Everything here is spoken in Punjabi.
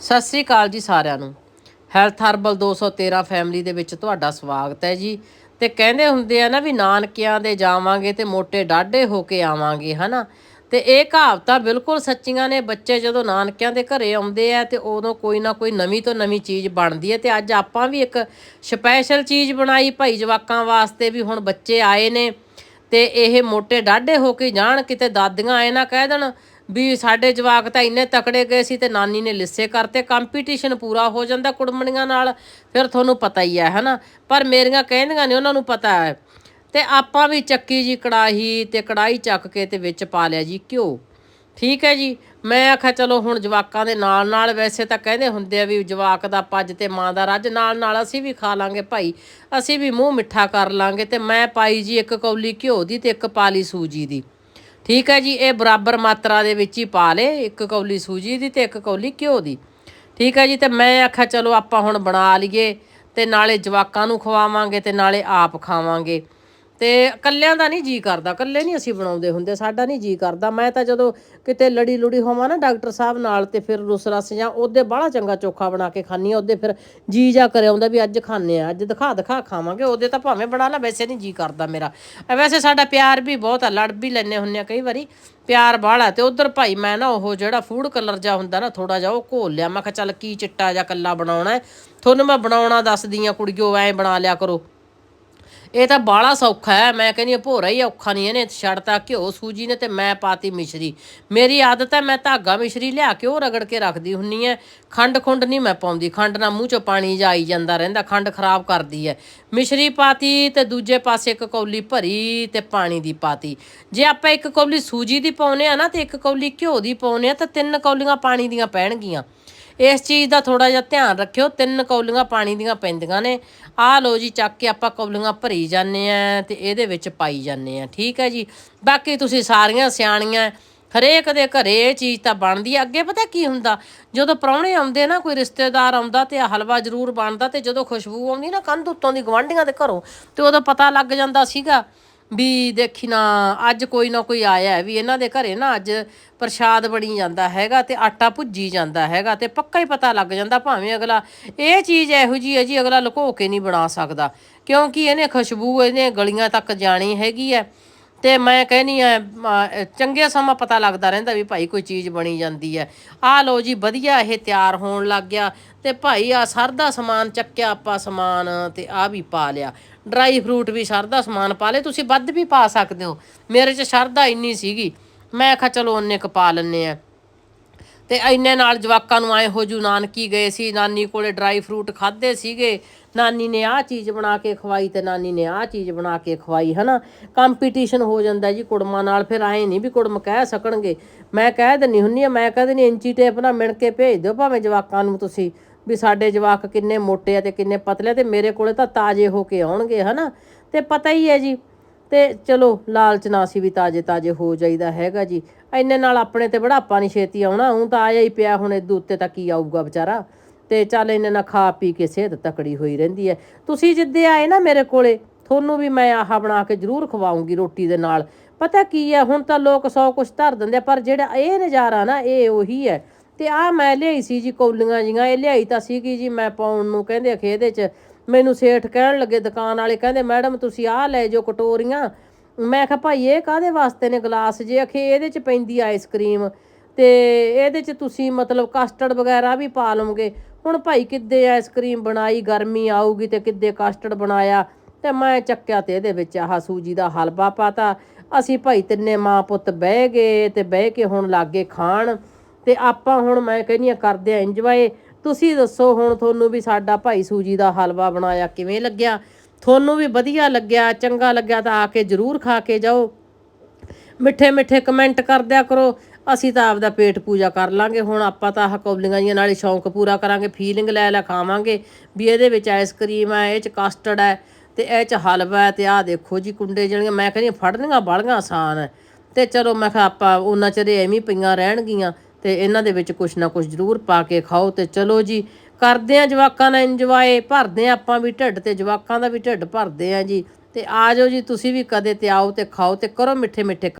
ਸਤਿ ਸ੍ਰੀ ਅਕਾਲ ਜੀ ਸਾਰਿਆਂ ਨੂੰ। ਹੈਲਥ ਹਰਬਲ 213 ਫੈਮਿਲੀ ਦੇ ਵਿੱਚ ਤੁਹਾਡਾ ਸਵਾਗਤ ਹੈ ਜੀ। ਤੇ ਕਹਿੰਦੇ ਹੁੰਦੇ ਆ ਨਾ ਵੀ ਨਾਨਕਿਆਂ ਦੇ ਜਾਵਾਂਗੇ ਤੇ ਮੋਟੇ ਡਾਢੇ ਹੋ ਕੇ ਆਵਾਂਗੇ, ਹਨਾ? ਤੇ ਇਹ ਕਹਾਵਤਾਂ ਬਿਲਕੁਲ ਸੱਚੀਆਂ ਨੇ। ਬੱਚੇ ਜਦੋਂ ਨਾਨਕਿਆਂ ਦੇ ਘਰੇ ਆਉਂਦੇ ਆ ਤੇ ਉਦੋਂ ਕੋਈ ਨਾ ਕੋਈ ਨਵੀਂ ਤੋਂ ਨਵੀਂ ਚੀਜ਼ ਬਣਦੀ ਹੈ ਤੇ ਅੱਜ ਆਪਾਂ ਵੀ ਇੱਕ ਸਪੈਸ਼ਲ ਚੀਜ਼ ਬਣਾਈ ਭਾਈ ਜਵਾਕਾਂ ਵਾਸਤੇ ਵੀ ਹੁਣ ਬੱਚੇ ਆਏ ਨੇ ਤੇ ਇਹ ਮੋਟੇ ਡਾਢੇ ਹੋ ਕੇ ਜਾਣ, ਕਿਤੇ ਦਾਦੀਆਂ ਆਏ ਨਾ ਕਹਿ ਦੇਣ ਵੀ ਸਾਡੇ ਜਵਾਕ ਤਾਂ ਇੰਨੇ ਤਕੜੇ ਗਏ ਸੀ ਤੇ ਨਾਨੀ ਨੇ ਲਿੱਸੇ ਕਰਤੇ ਕੰਪੀਟੀਸ਼ਨ ਪੂਰਾ ਹੋ ਜਾਂਦਾ ਕੁੜਮਣੀਆਂ ਨਾਲ, ਫਿਰ ਤੁਹਾਨੂੰ ਪਤਾ ਹੀ ਹੈ, ਹਨਾ? ਪਰ ਮੇਰੀਆਂ ਕਹਿੰਦੀਆਂ ਨੇ, ਉਹਨਾਂ ਨੂੰ ਪਤਾ ਹੈ। ਤੇ ਆਪਾਂ ਵੀ ਚੱਕੀ ਜੀ ਕੜਾਹੀ ਤੇ ਕੜਾਈ ਚੱਕ ਕੇ ਤੇ ਵਿੱਚ ਪਾ ਲਿਆ ਜੀ ਘਿਓ। ਠੀਕ ਹੈ ਜੀ? ਮੈਂ ਆਖਿਆ, ਚਲੋ ਹੁਣ ਜਵਾਕਾਂ ਦੇ ਨਾਲ ਨਾਲ ਵੈਸੇ ਤਾਂ ਕਹਿੰਦੇ ਹੁੰਦੇ ਆ ਵੀ ਜਵਾਕ ਦਾ ਪੱਜ ਤੇ ਮਾਂ ਦਾ ਰੱਜ ਨਾਲ ਨਾਲ ਅਸੀਂ ਵੀ ਖਾ ਲਾਂਗੇ ਭਾਈ। ਅਸੀਂ ਵੀ ਮੂੰਹ ਮਿੱਠਾ ਕਰ ਲਾਂਗੇ ਤੇ ਮੈਂ ਪਾਈ ਜੀ ਇੱਕ ਕੌਲੀ ਘਿਓ ਦੀ ਤੇ ਇੱਕ ਪਾਲੀ ਸੂਜੀ ਦੀ। ਠੀਕ ਹੈ ਜੀ, ਇਹ ਬਰਾਬਰ ਮਾਤਰਾ ਦੇ ਵਿੱਚ ਹੀ ਪਾ ਲੇ ਇੱਕ ਕੌਲੀ ਸੂਜੀ ਦੀ ਤੇ ਇੱਕ ਕੌਲੀ ਘਿਓ ਦੀ। ਠੀਕ ਹੈ ਜੀ, ਤੇ ਮੈਂ ਆਖਿਆ ਚਲੋ ਆਪਾਂ ਹੁਣ ਬਣਾ ਲਈਏ ਤੇ ਨਾਲੇ ਜਵਾਕਾਂ ਨੂੰ ਖਵਾਵਾਂਗੇ ਤੇ ਨਾਲੇ ਆਪ ਖਾਵਾਂਗੇ। ਤੇ ਕੱਲਿਆਂ ਦਾ ਨਹੀਂ ਜੀ ਕਰਦਾ ਕੱਲੇ ਨਹੀਂ ਅਸੀਂ ਬਣਾਉਂਦੇ ਹੁੰਦੇ, ਸਾਡਾ ਨਹੀਂ ਜੀ ਕਰਦਾ। ਮੈਂ ਤਾਂ ਜਦੋਂ ਕਿਤੇ ਲੜੀ ਲੁੜੀ ਹੋਵਾਂ ਨਾ ਡਾਕਟਰ ਸਾਹਿਬ ਨਾਲ ਤੇ ਫਿਰ ਰੁਸ ਰਸ ਜਾਂ ਉਹਦੇ ਬਾਹਲਾ ਚੰਗਾ ਚੋਖਾ ਬਣਾ ਕੇ ਖਾਣੀ ਆ ਉਹਦੇ ਫਿਰ ਜੀ ਜਾ ਕਰੇ ਆਉਂਦਾ ਵੀ ਅੱਜ ਖਾਣੇ ਆ ਅੱਜ ਦਿਖਾ ਦਿਖਾ ਖਾਵਾਂਗੇ, ਉਹਦੇ ਤਾਂ ਭਾਵੇਂ ਬਣਾ ਲਾ, ਵੈਸੇ ਨਹੀਂ ਜੀ ਕਰਦਾ ਮੇਰਾ। ਵੈਸੇ ਸਾਡਾ ਪਿਆਰ ਵੀ ਬਹੁਤ ਆ, ਲੜ ਵੀ ਲੈਨੇ ਹੁੰਨੇ ਆ ਕਈ ਵਾਰੀ, ਪਿਆਰ ਬਾਹਲਾ ਤੇ ਉਧਰ ਭਾਈ ਮੈਂ ਨਾ ਉਹ ਜਿਹੜਾ ਫੂਡ ਕਲਰ ਜਾ ਹੁੰਦਾ ਨਾ ਥੋੜਾ ਜਿਹਾ ਉਹ ਘੋਲ ਲਿਆ, ਮੈਂ ਕਿਹਾ ਚੱਲ ਕੀ ਚਿੱਟਾ ਜਾਂ ਕੱਲਾ ਬਣਾਉਣਾ ਤੁਹਾਨੂੰ ਮੈਂ ਬਣਾਉਣਾ ਦੱਸਦੀ ਆ ਕੁੜੀਓ, ਐਂ ਬਣਾ ਲਿਆ ਕਰੋ। ਇਹ ਤਾਂ ਬਾਲਾ ਸੌਖਾ ਹੈ। ਮੈਂ ਕਹਿੰਦੀ ਹਾਂ ਭੋਰਾ ਹੀ ਔਖਾ ਨਹੀਂ ਇਹਨੇ ਛੱਡਤਾ ਘਿਓ, ਸੂਜੀ ਨੇ ਤੇ ਮੈਂ ਪਾਤੀ ਮਿਸ਼ਰੀ। ਮੇਰੀ ਆਦਤ ਹੈ, ਮੈਂ ਧਾਗਾ ਮਿਸ਼ਰੀ ਲਿਆ ਕੇ ਉਹ ਰਗੜ ਕੇ ਰੱਖਦੀ ਹੁੰਨੀ ਹੈ ਖੰਡ ਖੁੰਡ ਨਹੀਂ ਮੈਂ ਪਾਉਂਦੀ। ਖੰਡ ਨਾਲ ਮੂੰਹ ਚੋਂ ਪਾਣੀ ਜਾਈ ਜਾਂਦਾ ਰਹਿੰਦਾ, ਖੰਡ ਖਰਾਬ ਕਰਦੀ ਹੈ। ਮਿਸ਼ਰੀ ਪਾਤੀ ਤੇ ਦੂਜੇ ਪਾਸੇ ਇੱਕ ਕੌਲੀ ਭਰੀ ਤੇ ਪਾਣੀ ਦੀ ਪਾਤੀ। ਜੇ ਆਪਾਂ ਇੱਕ ਕੌਲੀ ਸੂਜੀ ਦੀ ਪਾਉਨੇ ਆ ਨਾ ਤੇ ਇੱਕ ਕੌਲੀ ਘਿਓ ਦੀ ਪਾਉਨੇ ਆ, ਤਾਂ ਤਿੰਨ ਕੌਲੀਆਂ ਪਾਣੀ ਦੀਆਂ ਪੈਣਗੀਆਂ। ਇਸ ਚੀਜ਼ ਦਾ ਥੋੜਾ ਜਿਹਾ ਧਿਆਨ ਰੱਖਿਓ, ਤਿੰਨ ਕੌਲੀਆਂ ਪਾਣੀ ਦੀਆਂ ਪੈਂਦੀਆਂ ਨੇ। ਆਹ ਲੋ ਜੀ, ਚੱਕ ਕੇ ਆਪਾਂ ਕੌਲੀਆਂ ਭਰੀ ਜਾਂਦੇ ਆ ਤੇ ਇਹਦੇ ਵਿੱਚ ਪਾਈ ਜਾਂਦੇ ਆ ਠੀਕ ਹੈ ਜੀ। ਬਾਕੀ ਤੁਸੀਂ ਸਾਰੀਆਂ ਸਿਆਣੀਆਂ, ਹਰੇਕ ਦੇ ਘਰੇ ਇਹ ਚੀਜ਼ ਤਾਂ ਬਣਦੀ ਆ ਅੱਗੇ ਪਤਾ ਕੀ ਹੁੰਦਾ, ਜਦੋਂ ਪ੍ਰਾਹੁਣੇ ਆਉਂਦੇ ਨਾ, ਕੋਈ ਰਿਸ਼ਤੇਦਾਰ ਆਉਂਦਾ ਤੇ ਹਲਵਾ ਜ਼ਰੂਰ ਬਣਦਾ ਤੇ ਜਦੋਂ ਖੁਸ਼ਬੂ ਆਉਂਦੀ ਨਾ, ਕੰਧ ਉੱਤੋਂ ਦੀ ਗਵਾਂਢੀਆਂ ਦੇ ਘਰੋਂ ਤੇ ਉਦੋਂ ਪਤਾ ਲੱਗ ਜਾਂਦਾ ਸੀਗਾ ਵੀ ਦੇਖੀ ਨਾ, ਅੱਜ ਕੋਈ ਨਾ ਕੋਈ ਆਇਆ ਵੀ ਇਹਨਾਂ ਦੇ ਘਰੇ ਨਾ ਅੱਜ ਪ੍ਰਸ਼ਾਦ ਬਣੀ ਜਾਂਦਾ ਹੈਗਾ ਤੇ ਆਟਾ ਭੁੱਜੀ ਜਾਂਦਾ ਹੈਗਾ ਤੇ ਪੱਕਾ ਹੀ ਪਤਾ ਲੱਗ ਜਾਂਦਾ ਭਾਵੇਂ ਅਗਲਾ, ਇਹ ਚੀਜ਼ ਇਹੋ ਜੀ ਹੈ ਜੀ ਅਗਲਾ ਲੁਕੋ ਕੇ ਨਹੀਂ ਬਣਾ ਸਕਦਾ। ਕਿਉਂਕਿ ਇਹਨੇ ਖੁਸ਼ਬੂ, ਇਹਨੇ ਗਲੀਆਂ ਤੱਕ ਜਾਣੀ ਹੈਗੀ ਹੈ। ਤੇ ਮੈਂ ਕਹਿੰਨੀ ਆ ਚੰਗੇ ਸਮਾਂ ਪਤਾ ਲੱਗਦਾ ਰਹਿੰਦਾ ਵੀ ਭਾਈ ਕੋਈ ਚੀਜ਼ ਬਣੀ ਜਾਂਦੀ ਹੈ। ਆਹ ਲੋ ਜੀ, ਵਧੀਆ ਇਹ ਤਿਆਰ ਹੋਣ ਲੱਗ ਗਿਆ ਤੇ ਭਾਈ ਆ ਸਰਦਾ ਸਮਾਨ ਚੱਕਿਆ ਆਪਾਂ ਸਮਾਨ ਤੇ ਆ ਵੀ ਪਾ ਲਿਆ। ਡਰਾਈ ਫਰੂਟ ਵੀ ਸਰਦਾ ਸਮਾਨ ਪਾ ਲੇ ਤੁਸੀਂ ਵੱਧ ਵੀ ਪਾ ਸਕਦੇ ਹੋ। ਮੇਰੇ 'ਚ ਸਰਦਾ ਇੰਨੀ ਸੀਗੀ। ਮੈਂ ਕਿਹਾ ਚਲੋ ਉਹਨੇ ਕ ਪਾ ਲੈਨੇ ਆ। ਤੇ ਇੰਨੇ ਨਾਲ ਜਵਾਕਾਂ ਨੂੰ ਆਏ ਹੋ ਜੂ, ਨਾਨਕੀ ਗਏ ਸੀ, ਨਾਨੀ ਕੋਲੇ ਡਰਾਈ ਫਰੂਟ ਖਾਦੇ ਸੀਗੇ। ਨਾਨੀ ਨੇ ਆਹ ਚੀਜ਼ ਬਣਾ ਕੇ ਖਵਾਈ ਤੇ ਨਾਨੀ ਨੇ ਆਹ ਚੀਜ਼ ਬਣਾ ਕੇ ਖਵਾਈ, ਹਨਾ? ਕੰਪੀਟੀਸ਼ਨ ਹੋ ਜਾਂਦਾ ਜੀ ਕੁੜਮਾਂ ਨਾਲ, ਫਿਰ ਆਏ ਨਹੀਂ ਵੀ ਕੁੜਮ ਕਹਿ ਸਕਣਗੇ। ਮੈਂ ਕਹਿ ਦਿੰਨੀ ਹੁੰਨੀ ਆ ਮੈਂ ਕਹਿ ਦਿੰਨੀ ਇੰਚੀ ਟੇਪ ਨਾਲ ਮਿਣ ਕੇ ਭੇਜ ਦਿਓ ਭਾਵੇਂ ਜਵਾਕਾਂ ਨੂੰ ਤੁਸੀਂ, ਵੀ ਸਾਡੇ ਜਵਾਕ ਕਿੰਨੇ ਮੋਟੇ ਆ ਤੇ ਕਿੰਨੇ ਪਤਲੇ ਆ ਤੇ ਮੇਰੇ ਕੋਲੇ ਤਾਂ ਤਾਜ਼ੇ ਹੋ ਕੇ ਆਉਣਗੇ, ਹਨਾ? ਤੇ ਪਤਾ ਹੀ ਹੈ ਜੀ ਤੇ ਚਲੋ, ਲਾਲਚ ਨਾ ਸੀ ਵੀ ਤਾਜ਼ੇ ਤਾਜ਼ੇ ਹੋ ਜਾਈਦਾ ਹੈਗਾ ਜੀ। ਇੰਨੇ ਨਾਲ ਆਪਣੇ ਤੇ ਬੜਾਪਾ ਨਹੀਂ ਛੇਤੀ ਆਉਣਾ ਹੁਣ ਤਾਂ ਆਇਆ ਹੀ ਪਿਆ ਹੁਣ ਇਹਦੇ ਉੱਤੇ ਤਾਂ ਕੀ ਆਊਗਾ ਵਿਚਾਰਾ। ਤੇ ਚੱਲ ਇੰਨੇ ਨਾਲ ਖਾ ਪੀ ਕੇ ਸਿਹਤ ਤਕੜੀ ਹੋਈ ਰਹਿੰਦੀ ਹੈ। ਤੁਸੀਂ ਜਿੱਦੇ ਆਏ ਨਾ ਮੇਰੇ ਕੋਲੇ, ਤੁਹਾਨੂੰ ਵੀ ਮੈਂ ਆਹ ਬਣਾ ਕੇ ਜ਼ਰੂਰ ਖਵਾਉਂਗੀ ਰੋਟੀ ਦੇ ਨਾਲ। ਪਤਾ ਕੀ ਹੈ, ਹੁਣ ਤਾਂ ਲੋਕ ਸੌ ਕੁਛ ਧਰ ਦਿੰਦੇ ਪਰ ਜਿਹੜਾ ਇਹ ਨਜ਼ਾਰਾ ਨਾ, ਇਹ ਉਹੀ ਹੈ। ਤੇ ਆ ਮੈਂ ਲਿਆਈ ਸੀ ਜੀ ਕੌਲੀਆਂ ਜੀਆਂ, ਇਹ ਲਿਆਈ ਤਾਂ ਸੀਗੀ ਜੀ ਮੈਂ ਪਾਉਣ ਨੂੰ, ਕਹਿੰਦੇ ਅਖੇ ਇਹਦੇ ਚ ਮੈਨੂੰ ਸੇਠ ਕਹਿਣ ਲੱਗੇ ਦੁਕਾਨ ਵਾਲੇ, ਕਹਿੰਦੇ, ਮੈਡਮ, ਤੁਸੀਂ ਆਹ ਲੈ ਜਾਓ ਕਟੋਰੀਆਂ। ਮੈਂ ਕਿਹਾ, ਭਾਈ, ਇਹ ਕਾਦੇ ਵਾਸਤੇ ਨੇ ਗਲਾਸ ਜੇ? ਅਖੇ, ਇਹਦੇ ਚ ਪੈਂਦੀ ਆਈਸਕ੍ਰੀਮ ਤੇ ਇਹਦੇ ਚ ਤੁਸੀਂ ਮਤਲਬ ਕਸਟਰਡ ਵਗੈਰਾ ਵੀ ਪਾ ਲਓਗੇ ਹੁਣ ਭਾਈ, ਕਿੱਦੇ ਆਈਸਕ੍ਰੀਮ ਬਣਾਈ? ਗਰਮੀ ਆਊਗੀ ਤੇ ਕਿੱਦੇ ਕਸਟਰਡ ਬਣਾਇਆ? ਤੇ ਮੈਂ ਚੱਕਿਆ ਤੇ ਇਹਦੇ ਵਿੱਚ ਆਹ ਸੂਜੀ ਦਾ ਹਲਵਾ ਪਾਤਾ। ਅਸੀਂ ਭਾਈ ਤਿੰਨੇ ਮਾਂ ਪੁੱਤ ਬਹਿ ਗਏ ਤੇ ਬਹਿ ਕੇ ਹੁਣ ਲਾਗੇ ਖਾਣ। ਤੇ ਆਪਾਂ ਹੁਣ, ਮੈਂ ਕਹਿੰਦੀ ਆ ਕਰਦੇ ਆ ਇੰਜੋਏ ਤੁਸੀਂ ਦੱਸੋ ਹੁਣ ਤੁਹਾਨੂੰ ਵੀ ਸਾਡਾ ਭਾਈ ਸੂਜੀ ਦਾ ਹਲਵਾ ਬਣਾਇਆ ਕਿਵੇਂ ਲੱਗਿਆ? ਤੁਹਾਨੂੰ ਵੀ ਵਧੀਆ ਲੱਗਿਆ, ਚੰਗਾ ਲੱਗਿਆ ਤਾਂ ਆ ਕੇ ਜਰੂਰ ਖਾ ਕੇ ਜਾਓ। ਮਿੱਠੇ ਮਿੱਠੇ ਕਮੈਂਟ ਕਰਦਿਆ ਕਰੋ। ਅਸੀਂ ਤਾਂ ਆਪਦਾ ਪੇਟ ਪੂਜਾ ਕਰ ਲਾਂਗੇ। ਹੁਣ ਆਪਾਂ ਤਾਂ ਆਹ ਕੌਲੀਆਂ ਜੀਆਂ ਨਾਲੇ ਸ਼ੌਂਕ ਪੂਰਾ ਕਰਾਂਗੇ ਫੀਲਿੰਗ ਲੈ ਲੈ ਖਾਵਾਂਗੇ। ਵੀ ਇਹਦੇ ਵਿੱਚ ਆਈਸਕ੍ਰੀਮ ਹੈ, ਇਹ ਚ ਕਸਟਰਡ ਹੈ ਤੇ ਇਹ ਚ ਹਲਵਾ ਹੈ ਤੇ ਆਹ ਦੇਖੋ ਜੀ ਕੁੰਡੇ ਜਿਹੜੀਆਂ, ਮੈਂ ਕਹਿੰਦੀ ਹਾਂ ਫੜਨੀਆਂ ਬਾਲੀਆਂ ਆਸਾਨ ਹੈ। ਤੇ ਚਲੋ ਮੈਂ ਕਿਹਾ ਆਪਾਂ ਉਹਨਾਂ ਚਿਰ ਐਵੇਂ ਪਈਆਂ ਰਹਿਣਗੀਆਂ। ਤੇ ਇਹਨਾਂ ਦੇ ਵਿੱਚ ਕੁਛ ਨਾ ਕੁਛ ਜ਼ਰੂਰ ਪਾ ਕੇ ਖਾਓ ਤੇ ਚਲੋ ਜੀ, ਕਰਦੇ ਆ ਜਵਾਕਾਂ ਦਾ ਇੰਜੋਏ ਭਰਦੇ ਆ ਆਪਾਂ ਵੀ ਢਿੱਡ ਤੇ ਜਵਾਕਾਂ ਦਾ ਵੀ ਢਿੱਡ ਭਰਦੇ ਆ ਜੀ ਤੇ ਆ ਜਾਓ ਜੀ, ਤੁਸੀਂ ਵੀ ਕਦੇ ਤੇ ਆਓ ਤੇ ਖਾਓ ਤੇ ਕਰੋ ਮਿੱਠੇ ਮਿੱਠੇ